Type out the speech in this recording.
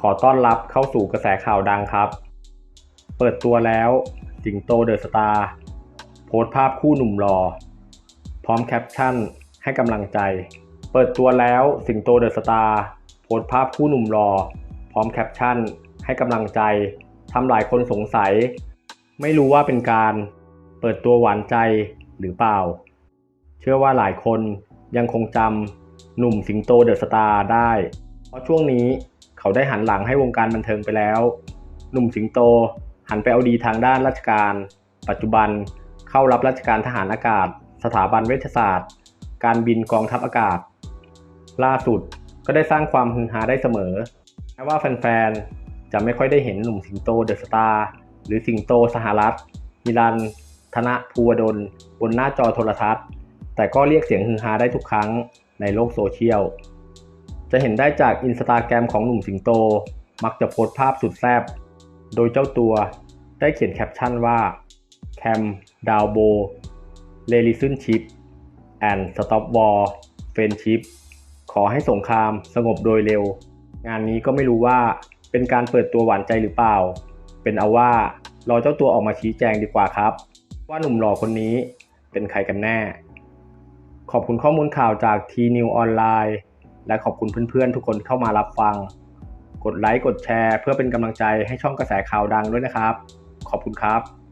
ขอต้อนรับเข้าสู่กระแสข่าวดังครับ เปิดตัวแล้วสิงโตเดอะสตาร์โพสภาพคู่หนุ่มรอ พร้อมแคปชั่นให้กำลังใจ เปิดตัวแล้วสิงโตเดอะสตาร์โพสภาพคู่หนุ่มรอ พร้อมแคปชั่นให้กำลังใจทำหลายคนสงสัย ไม่รู้ว่าเป็นการเปิดตัวหวานใจหรือเปล่า เชื่อว่าหลายคนยังคงจำหนุ่มสิงโตเดอะสตาร์ได้ เพราะช่วงนี้ เขาได้หันหลังให้วงการบันเทิงไปแล้ว หนุ่มสิงโต หันไปเอาดีทางด้านราชการ ปัจจุบันเข้ารับราชการทหารอากาศ สถาบันเวชศาสตร์ การบินกองทัพอากาศ ล่าสุดก็ได้สร้างความฮือฮาได้เสมอแม้ว่าแฟนๆ จะไม่ค่อยได้เห็นหนุ่มสิงโตเดอะสตาร์หรือสิงโตสหรัฐมิลัน ธนภูวดล บนหน้าจอโทรทัศน์ แต่ก็เรียกเสียงฮือฮาได้ทุกครั้งในโลกโซเชียล จะเห็นได้จากอินสตาแกรมของหนุ่มสิงโต มักจะโพสต์ภาพสุดแซ่บโดยเจ้าตัวได้เขียนแคปชั่นว่าแคมดาวโบเลลิซึนชิปแอนสต็อปวอร์เฟนชิปขอให้สงครามสงบโดยเร็ว งานนี้ก็ไม่รู้ว่าเป็นการเปิดตัวหวานใจหรือเปล่า เป็นเอาว่ารอเจ้าตัวออกมาชี้แจงดีกว่าครับ ว่าหนุ่มหล่อคนนี้เป็นใครกันแน่ ขอบคุณข้อมูลข่าวจากทีนิวออนไลน์ และขอบคุณเพื่อนๆ ทุกคนเข้ามารับฟัง กดไลค์กดแชร์ เพื่อเป็นกำลังใจให้ช่องกระแสข่าวดังด้วยนะครับ ขอบคุณครับ